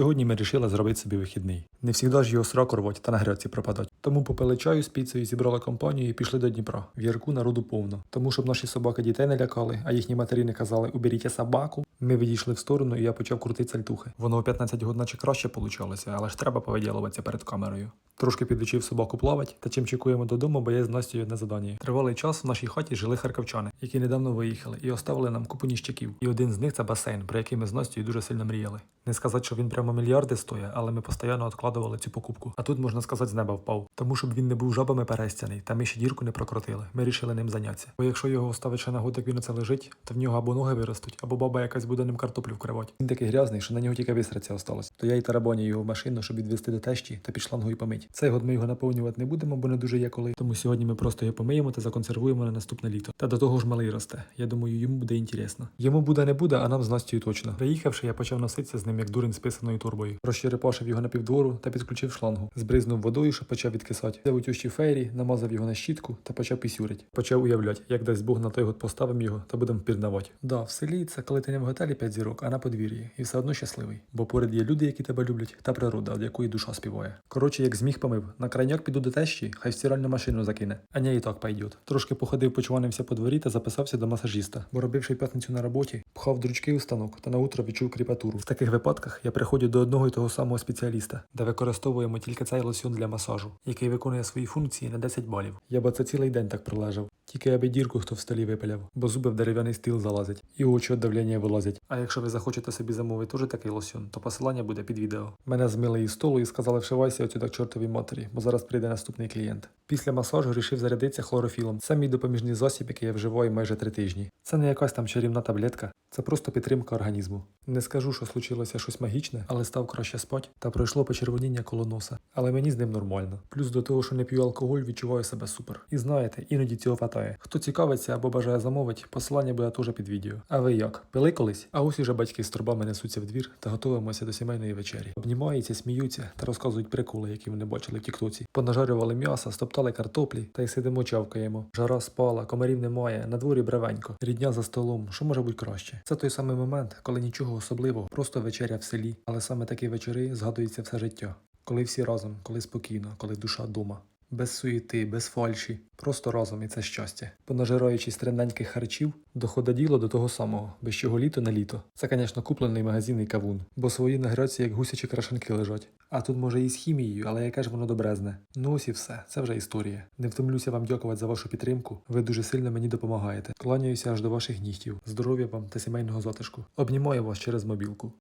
Сьогодні ми вирішили зробити собі вихідний. Не завжди ж його срок рвать та на грядці пропадать. Тому попили чаю з піцею, зібрали компанію і пішли до Дніпра. В Ярку народу повно. Тому щоб наші собаки дітей не лякали, а їхні матері не казали уберіть собаку. Ми відійшли в сторону, і я почав крутити сальтухи. Воно у 15 год наче краще получалося, але ж треба повиділуватися перед камерою. Трошки підучив собаку плавати, та чим чекуємо додому, бо є з Настю одне задання. Тривалий час в нашій хаті жили харківчани, які недавно виїхали і оставили нам купу ніщаків. І один з них це басейн, про який ми з Настю дуже сильно мріяли. Не сказати, що він прямо мільярди стоїть, але ми постійно відкладували цю покупку. А тут можна сказати, з неба впав. Тому щоб він не був жабами перестяний, та ми ще дірку не прокрутили. Ми рішили ним зайнятися. Бо якщо його оставить ще на год, він оце лежить, то в нього або ноги виростуть, або баба якась буде ним картоплю вкривати. Він такий грязний, що на нього тільки висраться осталось. То я й тарабоню його в машину, щоб відвести до тещі та під шлангою помить. Цей год ми його наповнювати не будемо, бо не дуже є коли. Тому сьогодні ми просто його помиємо та законсервуємо на наступне літо. Та до того ж малий росте. Я думаю, йому буде інтересно. Йому буде не буде, а нам з Настю точно. Приїхавши, я почав носитися з ним як дурень з писаною турбою. Розчерепашив його на півдвору та підключив шлангу. Збризнув водою, що почав відкисати. Взяв утющі фейрі, намазав його на щітку та почав пісюрить. Почав уявляти, як дасть Бог на той год поставимо його та будемо пірнавати. Да, в селі це коли ти не в готелі 5 зірок, а на подвір'ї, і все одно щасливий. Бо поряд є люди, які тебе люблять, та природа, від якої душа співає. Коротше, як зміг помив, на крайняк піду до тещі, хай в стиральну машину закине. А не і так пойдет. Трошки походив, почванився по дворі та записався до масажиста. Бо робивши п'ятницю на роботі, пхав дручки у станок та наутро відчув кріпатуру. В таких випадках я приходжу до одного і того самого спеціаліста, де використовуємо тільки цей лосьон для масажу, який виконує свої функції на 10 балів. Я б це цілий день так пролежав. Тільки аби дірку хто в столі випиляв, бо зуби в дерев'яний стіл залазять, і очі від давлення вилазять. А якщо ви захочете собі замовити теж такий лосьон, то посилання буде під відео. Мене змили із столу і сказали, вшивайся отсюда к чортовій матері, бо зараз прийде наступний клієнт. Після масажу рішив зарядитися хлорофілом. Це мій допоміжний засіб, який я вживаю майже три тижні. Це не якась там чарівна таблетка, це просто підтримка організму. Не скажу, що случилося щось магічне, але став краще спать та пройшло почервоніння коло носа. Але мені з ним нормально. Плюс до того, що не п'ю алкоголь, відчуваю себе супер. І знаєте, іноді цього хватає. Хто цікавиться або бажає замовити, посилання буде теж під відео. А ви як? Пили колись? А ось уже батьки з торбами несуться в двір та готуємося до сімейної вечері. Обнімаються, сміються та розказують приколи, які вони бачили в тіктоці. Понажарювали м'яса, стоптали картоплі та й сидимо чавкаємо. Жара спала, комарів немає, на дворі бревенько. Рідня за столом. Що може бути краще? Це той самий момент, коли нічого особливого, просто вечеря в селі. Але саме такі вечори згадуються все життя. Коли всі разом, коли спокійно, коли душа дома. Без суєти, без фальші, просто разом і це щастя. Понажираючись трененьких харчів, доходить діло до того самого, без чого літо на літо. Це, звісно, куплений магазинний кавун, бо свої на гряці як гусячі крашенки лежать. А тут може і з хімією, але яке ж воно добрезне. Ну ось і все, це вже історія. Не втомлюся вам дякувати за вашу підтримку. Ви дуже сильно мені допомагаєте. Кланяюся аж до ваших нігтів. Здоров'я вам та сімейного затишку. Обнімаю вас через мобілку.